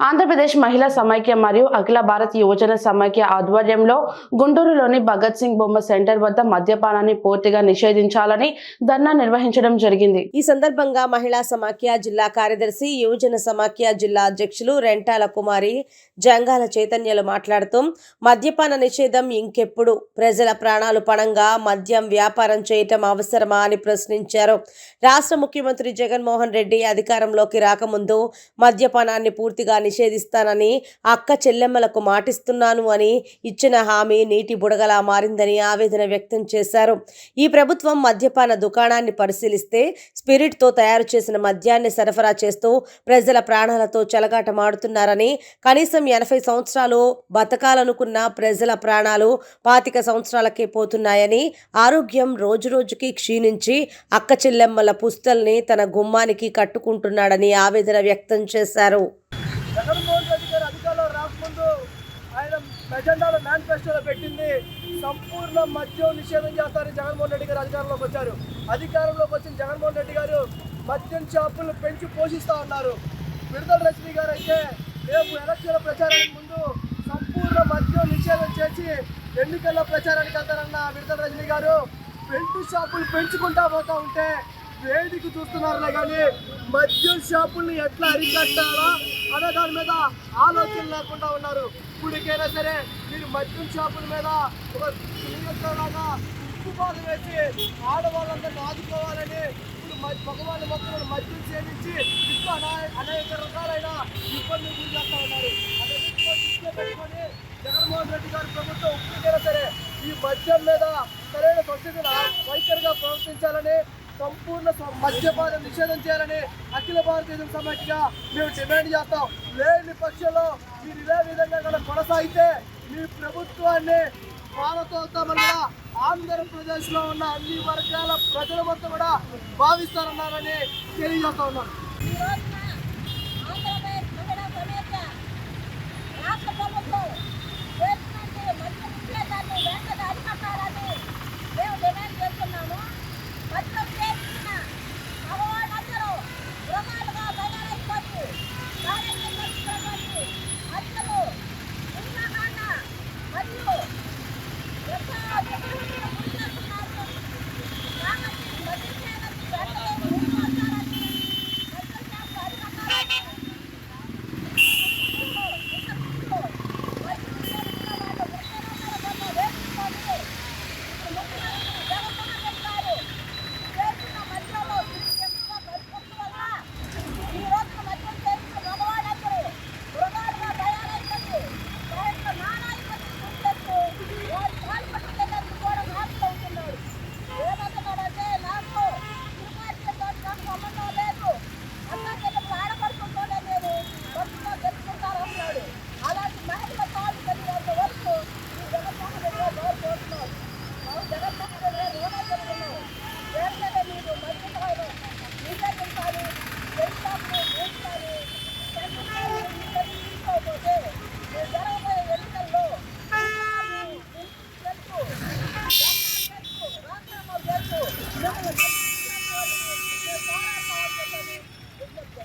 ఆంధ్రప్రదేశ్ మహిళా సమైక్య మరియు అఖిల భారత్ యువజన సమైక్య ఆధ్వర్యంలో గుంటూరులోని భగత్ సింగ్ బొమ్మ సెంటర్ వద్ద మద్యపానాన్ని పూర్తిగా నిషేధించాలని ధర్నా నిర్వహించడం జరిగింది. ఈ సందర్భంగా మహిళా సమాఖ్య జిల్లా కార్యదర్శి యువజన సమాఖ్య జిల్లా అధ్యక్షులు రెంటాల కుమారి జంగాల చైతన్యలు మాట్లాడుతూ మద్యపాన నిషేధం ఇంకెప్పుడు ప్రజల ప్రాణాలు పణంగా మద్యం వ్యాపారం చేయటం అవసరమా అని ప్రశ్నించారు. రాష్ట్ర ముఖ్యమంత్రి జగన్మోహన్ రెడ్డి అధికారంలోకి రాకముందు మద్యపానాన్ని పూర్తిగా నిషేధిస్తానని అక్క చెల్లెమ్మలకు మాటిస్తున్నాను అని ఇచ్చిన హామీ నీటి బుడగలా మారిందని ఆవేదన వ్యక్తం చేశారు. ఈ ప్రభుత్వం మద్యపాన దుకాణాన్ని పరిశీలిస్తే స్పిరిట్తో తయారు చేసిన మద్యాన్ని సరఫరా చేస్తూ ప్రజల ప్రాణాలతో చెలగాటమాడుతున్నారని కనీసం ఎనభై సంవత్సరాలు బతకాలనుకున్న ప్రజల ప్రాణాలు పాతిక సంవత్సరాలకే పోతున్నాయని ఆరోగ్యం రోజురోజుకి క్షీణించి అక్క చెల్లెమ్మల పుస్తల్ని తన గుమ్మానికి కట్టుకుంటున్నాడని ఆవేదన వ్యక్తం చేశారు జగన్మోహన్ రెడ్డి గారు అధికారంలో రాకముందు ఆయన ఎజెండాలో మేనిఫెస్టోలో పెట్టింది. సంపూర్ణ మద్యం నిషేధం చేస్తారని జగన్మోహన్ రెడ్డి గారు అధికారంలోకి వచ్చారు. అధికారంలోకి వచ్చిన జగన్మోహన్ రెడ్డి గారు మద్యం షాపులను పెంచి పోషిస్తా ఉన్నారు. విడుదల రజనీ గారు అయితే రేపు ఎలక్షన్ల ప్రచారానికి ముందు సంపూర్ణ మద్యం నిషేధం చేసి ఎన్నికల్లో ప్రచారానికి వెళ్తారన్న విడుదల రజనీ గారు. పెంటు షాపులు పెంచుకుంటా పోతూ ఉంటే వేదిక చూస్తున్నారులే కానీ మద్యం షాపుల్ని ఎట్లా అరికట్టాలా అనే దాని మీద ఆలోచన లేకుండా ఉన్నారు. ఇప్పటికైనా సరే మీరు మద్యం షాపుల మీద ఒక లాగా ఉప్పుపాత వేసి ఆడవాళ్ళందరినీ ఆదుకోవాలని ఇప్పుడు మ- మగవాళ్ళ మొత్తం మద్యం సేవించి ఇంకా అనా- అనేక రకాలైన ఇబ్బందులు గురి చేస్తూ ఉన్నారు. దృష్టిలో పెట్టుకొని జగన్మోహన్ రెడ్డి గారి ప్రభుత్వం ఇప్పటికైనా సరే ఈ మద్యం మీద సరైన పరిస్థితిని వైఖరిగా ప్రవర్తించాలని సంపూర్ణ మద్యపాన నిషేధం చేయాలని అఖిల భారతీయ సమాఖ్యగా మేము డిమాండ్ చేస్తాం. లేని పక్షంలో మీరు ఇదే విధంగా కనుక కొనసాగితే మీ ప్రభుత్వాన్ని పాలతోతామని ఆంధ్రప్రదేశ్లో ఉన్న అన్ని వర్గాల ప్రజల మొత్తం కూడా భావిస్తారన్నారని తెలియజేస్తా ఉన్నాను